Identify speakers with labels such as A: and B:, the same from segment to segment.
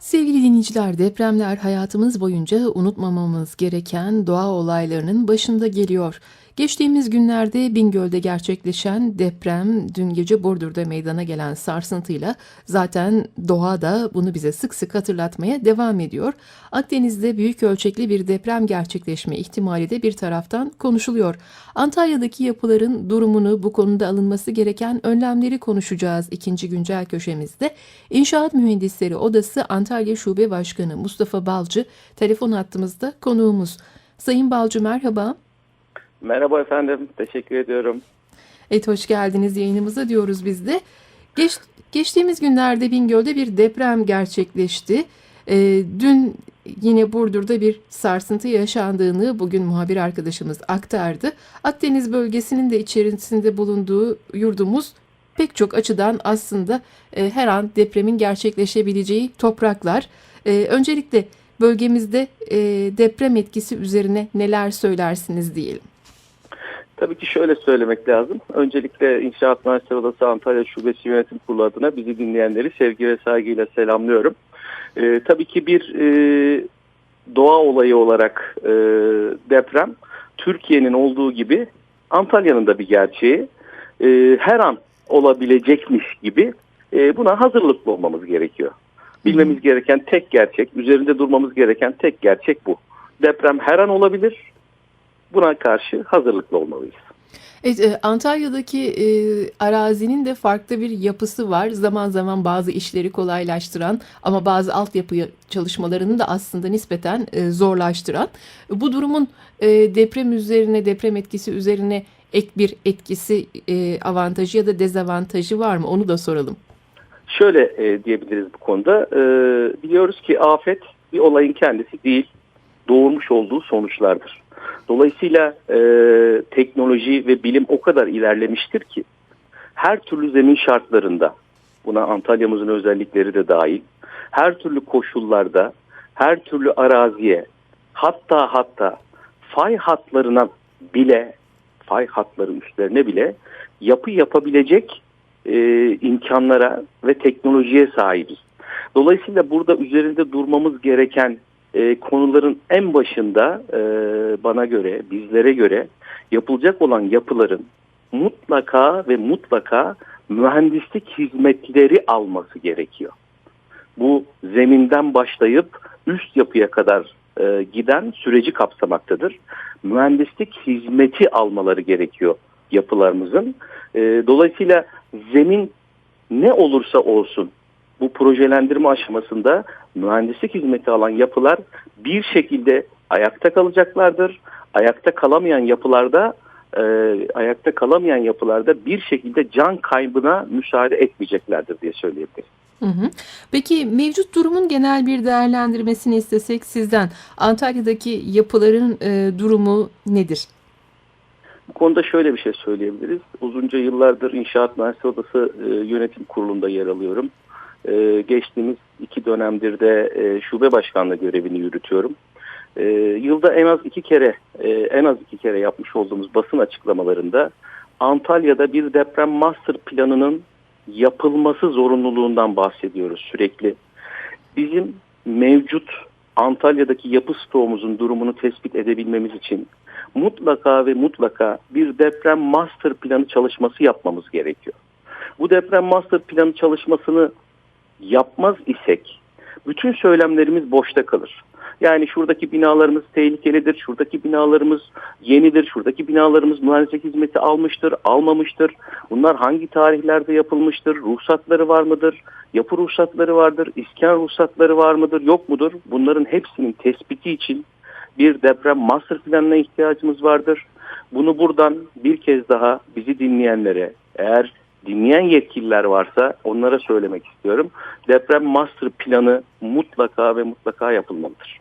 A: Sevgili dinleyiciler, depremler hayatımız boyunca unutmamamız gereken doğa olaylarının başında geliyor. Geçtiğimiz günlerde Bingöl'de gerçekleşen deprem dün gece Burdur'da meydana gelen sarsıntıyla zaten doğa da bunu bize sık sık hatırlatmaya devam ediyor. Akdeniz'de büyük ölçekli bir deprem gerçekleşme ihtimali de bir taraftan konuşuluyor. Antalya'daki yapıların durumunu bu konuda alınması gereken önlemleri konuşacağız ikinci güncel köşemizde. İnşaat Mühendisleri Odası Antalya Şube Başkanı Mustafa Balcı telefon hattımızda konuğumuz. Sayın Balcı merhaba.
B: Merhaba efendim, teşekkür ediyorum.
A: Evet hoş geldiniz yayınımıza diyoruz biz de. Geç, geçtiğimiz günlerde Bingöl'de bir deprem gerçekleşti. Ee, dün yine Burdur'da bir sarsıntı yaşandığını bugün muhabir arkadaşımız aktardı. Akdeniz bölgesinin de içerisinde bulunduğu yurdumuz pek çok açıdan aslında e, her an depremin gerçekleşebileceği topraklar. E, öncelikle bölgemizde e, deprem etkisi üzerine neler söylersiniz diyelim.
B: Tabii ki şöyle söylemek lazım. Öncelikle İnşaat Mühendisleri Odası Antalya Şubesi Yönetim Kurulu adına bizi dinleyenleri sevgi ve saygıyla selamlıyorum. Ee, tabii ki bir e, doğa olayı olarak e, deprem Türkiye'nin olduğu gibi Antalya'nın da bir gerçeği. E, her an olabilecekmiş gibi e, buna hazırlıklı olmamız gerekiyor. Bilmemiz gereken tek gerçek, üzerinde durmamız gereken tek gerçek bu. Deprem her an olabilir. Buna karşı hazırlıklı olmalıyız.
A: Evet, e, Antalya'daki e, arazinin de farklı bir yapısı var. Zaman zaman bazı işleri kolaylaştıran ama bazı altyapı çalışmalarını da aslında nispeten e, zorlaştıran. Bu durumun e, deprem üzerine, deprem etkisi üzerine ek bir etkisi, e, avantajı ya da dezavantajı var mı? Onu da soralım.
B: Şöyle e, diyebiliriz bu konuda. E, biliyoruz ki afet bir olayın kendisi değil, doğurmuş olduğu sonuçlardır. Dolayısıyla e, teknoloji ve bilim o kadar ilerlemiştir ki her türlü zemin şartlarında buna Antalya'mızın özellikleri de dahil her türlü koşullarda her türlü araziye hatta hatta fay hatlarına bile fay hatları üstlerine bile yapı yapabilecek e, imkanlara ve teknolojiye sahibiz. Dolayısıyla burada üzerinde durmamız gereken e, konuların en başında e, bana göre, bizlere göre yapılacak olan yapıların mutlaka ve mutlaka mühendislik hizmetleri alması gerekiyor. Bu zeminden başlayıp üst yapıya kadar e, giden süreci kapsamaktadır. Mühendislik hizmeti almaları gerekiyor yapılarımızın. E, dolayısıyla zemin ne olursa olsun bu projelendirme aşamasında mühendislik hizmeti alan yapılar bir şekilde ayakta kalacaklardır. Ayakta kalamayan yapılarda e, ayakta kalamayan yapılarda bir şekilde can kaybına müsaade etmeyeceklerdir diye söyleyebilirim.
A: Hı hı. Peki mevcut durumun genel bir değerlendirmesini istesek sizden Antalya'daki yapıların e, durumu nedir?
B: Bu konuda şöyle bir şey söyleyebiliriz. Uzunca yıllardır İnşaat Mühendisleri Odası e, Yönetim Kurulu'nda yer alıyorum. E, geçtiğimiz iki dönemdir de e, şube başkanlığı görevini yürütüyorum. E, yılda en az iki kere e, en az iki kere yapmış olduğumuz basın açıklamalarında Antalya'da bir deprem master planının yapılması zorunluluğundan bahsediyoruz sürekli. Bizim mevcut Antalya'daki yapı stoğumuzun durumunu tespit edebilmemiz için mutlaka ve mutlaka bir deprem master planı çalışması yapmamız gerekiyor. Bu deprem master planı çalışmasını yapmaz isek bütün söylemlerimiz boşta kalır. Yani şuradaki binalarımız tehlikelidir, şuradaki binalarımız yenidir, şuradaki binalarımız mühendislik hizmeti almıştır, almamıştır. Bunlar hangi tarihlerde yapılmıştır, ruhsatları var mıdır, yapı ruhsatları vardır, iskan ruhsatları var mıdır, yok mudur? Bunların hepsinin tespiti için bir deprem master planına ihtiyacımız vardır. Bunu buradan bir kez daha bizi dinleyenlere eğer dinleyen yetkililer varsa onlara söylemek istiyorum. Deprem master planı mutlaka ve mutlaka yapılmalıdır.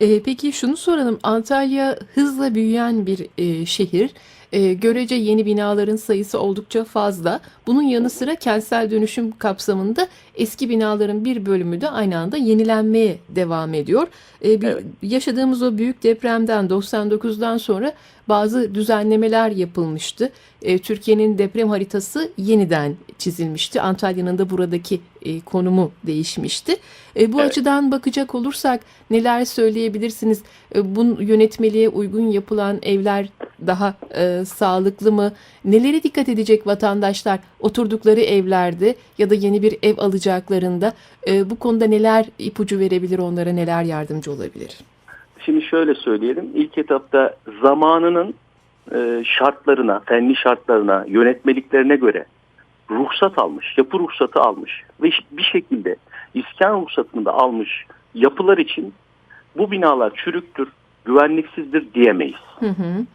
A: E, peki şunu soralım. Antalya hızla büyüyen bir e, şehir. E, görece yeni binaların sayısı oldukça fazla. Bunun yanı sıra kentsel dönüşüm kapsamında eski binaların bir bölümü de aynı anda yenilenmeye devam ediyor. E, bir-
B: Evet.
A: Yaşadığımız o büyük depremden 99'dan sonra bazı düzenlemeler yapılmıştı. E, Türkiye'nin deprem haritası yeniden çizilmişti. Antalya'nın da buradaki e, konumu değişmişti. E, bu
B: Evet.
A: açıdan bakacak olursak neler söyleyebilirsiniz? E, bu yönetmeliğe uygun yapılan evler daha e, sağlıklı mı? Nelere dikkat edecek vatandaşlar oturdukları evlerde ya da yeni bir ev alacaklarında? E, bu konuda neler ipucu verebilir onlara, neler yardımcı olabilir?
B: Şimdi şöyle söyleyelim. İlk etapta zamanının e, şartlarına, fenli şartlarına, yönetmeliklerine göre ruhsat almış, yapı ruhsatı almış ve bir şekilde iskan ruhsatını da almış yapılar için bu binalar çürüktür, güvenliksizdir diyemeyiz.
A: Hı hı.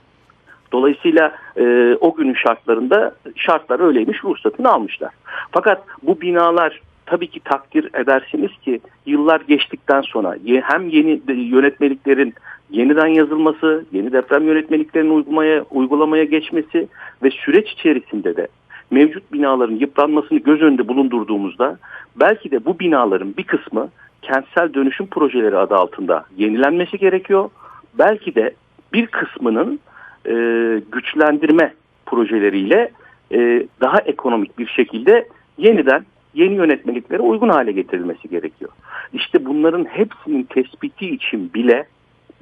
B: Dolayısıyla e, o günün şartlarında şartlar öyleymiş ruhsatını almışlar. Fakat bu binalar tabii ki takdir edersiniz ki yıllar geçtikten sonra hem yeni yönetmeliklerin yeniden yazılması, yeni deprem yönetmeliklerinin uygulamaya, uygulamaya geçmesi ve süreç içerisinde de mevcut binaların yıpranmasını göz önünde bulundurduğumuzda belki de bu binaların bir kısmı kentsel dönüşüm projeleri adı altında yenilenmesi gerekiyor. Belki de bir kısmının e, güçlendirme projeleriyle e, daha ekonomik bir şekilde yeniden yeni yönetmeliklere uygun hale getirilmesi gerekiyor. İşte bunların hepsinin tespiti için bile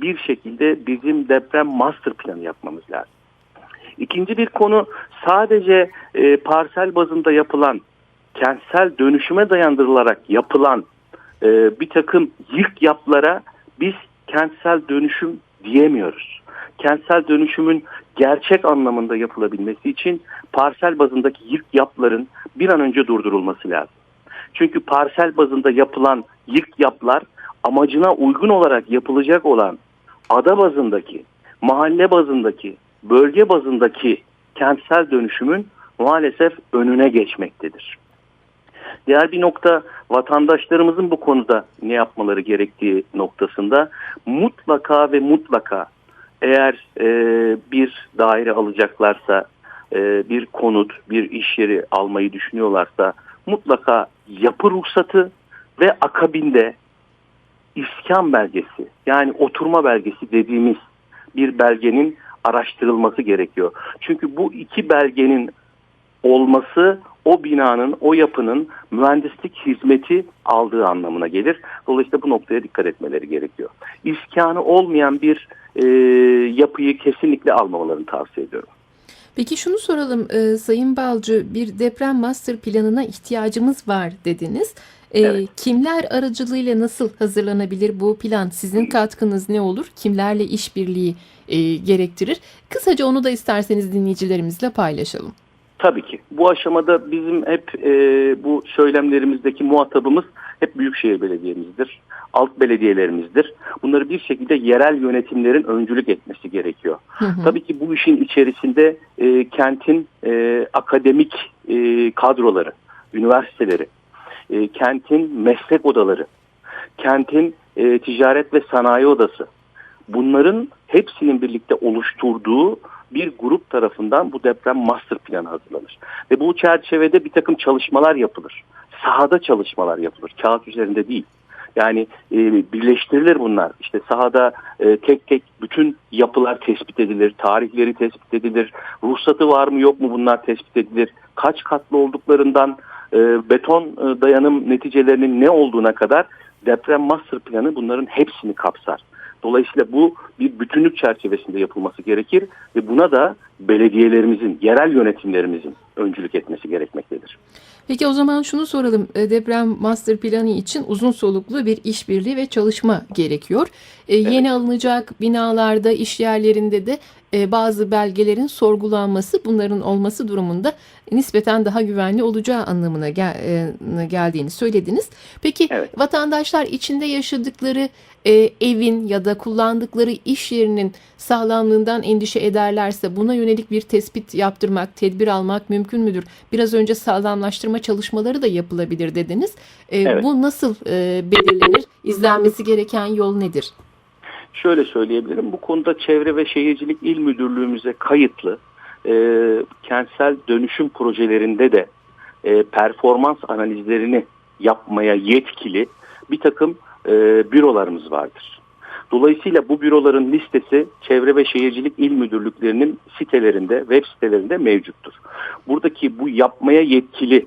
B: bir şekilde bizim deprem master planı yapmamız lazım. İkinci bir konu sadece e, parsel bazında yapılan kentsel dönüşüme dayandırılarak yapılan e, bir takım yık yaplara biz kentsel dönüşüm diyemiyoruz. Kentsel dönüşümün gerçek anlamında yapılabilmesi için parsel bazındaki yık yapların bir an önce durdurulması lazım. Çünkü parsel bazında yapılan yık yaplar amacına uygun olarak yapılacak olan ada bazındaki, mahalle bazındaki, bölge bazındaki kentsel dönüşümün maalesef önüne geçmektedir. Diğer bir nokta vatandaşlarımızın bu konuda ne yapmaları gerektiği noktasında mutlaka ve mutlaka eğer e, bir daire alacaklarsa, e, bir konut, bir iş yeri almayı düşünüyorlarsa mutlaka yapı ruhsatı ve akabinde iskan belgesi yani oturma belgesi dediğimiz bir belgenin araştırılması gerekiyor. Çünkü bu iki belgenin olması o binanın, o yapının mühendislik hizmeti aldığı anlamına gelir. Dolayısıyla bu noktaya dikkat etmeleri gerekiyor. İskanı olmayan bir e, yapıyı kesinlikle almamalarını tavsiye ediyorum.
A: Peki şunu soralım e, Sayın Balcı bir deprem master planına ihtiyacımız var dediniz. E,
B: Evet.
A: Kimler aracılığıyla nasıl hazırlanabilir bu plan? Sizin katkınız ne olur? Kimlerle işbirliği e, gerektirir? Kısaca onu da isterseniz dinleyicilerimizle paylaşalım.
B: Tabii ki. Bu aşamada bizim hep e, bu söylemlerimizdeki muhatabımız hep Büyükşehir Belediye'mizdir. Alt belediyelerimizdir. Bunları bir şekilde yerel yönetimlerin öncülük etmesi gerekiyor.
A: Hı hı.
B: Tabii ki bu işin içerisinde e, kentin e, akademik e, kadroları, üniversiteleri, e, kentin meslek odaları, kentin e, ticaret ve sanayi odası, bunların hepsinin birlikte oluşturduğu bir grup tarafından bu deprem master planı hazırlanır. Ve bu çerçevede bir takım çalışmalar yapılır. Sahada çalışmalar yapılır. Kağıt üzerinde değil. Yani e, birleştirilir bunlar. İşte sahada e, tek tek bütün yapılar tespit edilir, tarihleri tespit edilir, ruhsatı var mı yok mu bunlar tespit edilir, kaç katlı olduklarından e, beton e, dayanım neticelerinin ne olduğuna kadar deprem master planı bunların hepsini kapsar. Dolayısıyla bu bir bütünlük çerçevesinde yapılması gerekir ve buna da belediyelerimizin, yerel yönetimlerimizin öncülük etmesi gerekmektedir.
A: Peki o zaman şunu soralım. E, Deprem master planı için uzun soluklu bir işbirliği ve çalışma gerekiyor. E, Yeni alınacak binalarda, iş yerlerinde de e, bazı belgelerin sorgulanması, bunların olması durumunda nispeten daha güvenli olacağı anlamına gel- e, geldiğini söylediniz. Peki
B: Evet.
A: vatandaşlar içinde yaşadıkları e, evin ya da kullandıkları iş yerinin sağlamlığından endişe ederlerse buna yönelik bir tespit yaptırmak, tedbir almak mümkün müdür? Biraz önce sağlamlaştırma çalışmaları da yapılabilir dediniz. E,
B: Evet.
A: Bu nasıl e, belirlenir? İzlenmesi gereken yol nedir?
B: Şöyle söyleyebilirim, bu konuda Çevre ve Şehircilik İl Müdürlüğümüze kayıtlı e, kentsel dönüşüm projelerinde de e, performans analizlerini yapmaya yetkili bir takım e, bürolarımız vardır. Dolayısıyla bu büroların listesi Çevre ve Şehircilik İl Müdürlüklerinin sitelerinde, web sitelerinde mevcuttur. Buradaki bu yapmaya yetkili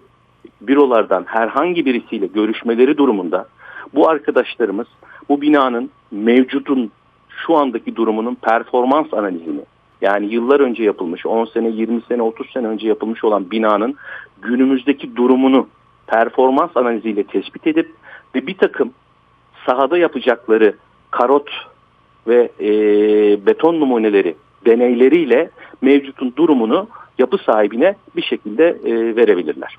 B: bürolardan herhangi birisiyle görüşmeleri durumunda bu arkadaşlarımız bu binanın mevcudun şu andaki durumunun performans analizini yani yıllar önce yapılmış 10 sene 20 sene 30 sene önce yapılmış olan binanın günümüzdeki durumunu performans analiziyle tespit edip ve bir takım sahada yapacakları karot ve e, beton numuneleri deneyleriyle mevcutun durumunu yapı sahibine bir şekilde e, verebilirler.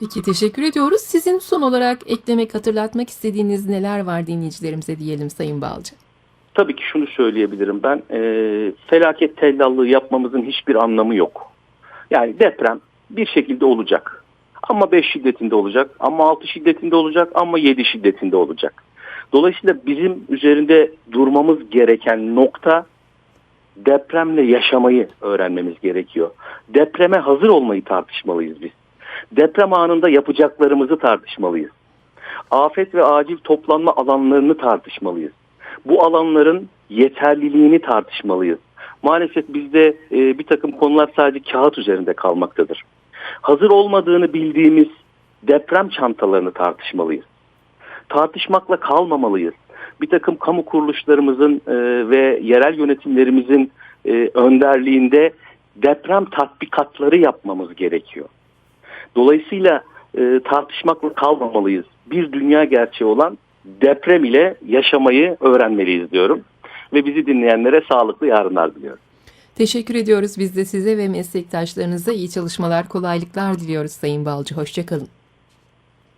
A: Peki teşekkür ediyoruz. Sizin son olarak eklemek, hatırlatmak istediğiniz neler var dinleyicilerimize diyelim Sayın Balcı.
B: Tabii ki şunu söyleyebilirim ben. E, felaket tellallığı yapmamızın hiçbir anlamı yok. Yani deprem bir şekilde olacak. Ama 5 şiddetinde olacak, ama 6 şiddetinde olacak, ama 7 şiddetinde olacak. Dolayısıyla bizim üzerinde durmamız gereken nokta depremle yaşamayı öğrenmemiz gerekiyor. Depreme hazır olmayı tartışmalıyız biz. Deprem anında yapacaklarımızı tartışmalıyız. Afet ve acil toplanma alanlarını tartışmalıyız. Bu alanların yeterliliğini tartışmalıyız. Maalesef bizde e, bir takım konular sadece kağıt üzerinde kalmaktadır. Hazır olmadığını bildiğimiz deprem çantalarını tartışmalıyız. Tartışmakla kalmamalıyız. Bir takım kamu kuruluşlarımızın e, ve yerel yönetimlerimizin e, önderliğinde deprem tatbikatları yapmamız gerekiyor. Dolayısıyla e, tartışmakla kalmamalıyız. Bir dünya gerçeği olan deprem ile yaşamayı öğrenmeliyiz diyorum. Ve bizi dinleyenlere sağlıklı yarınlar diliyorum.
A: Teşekkür ediyoruz biz de size ve meslektaşlarınıza iyi çalışmalar, kolaylıklar diliyoruz Sayın Balcı. Hoşçakalın.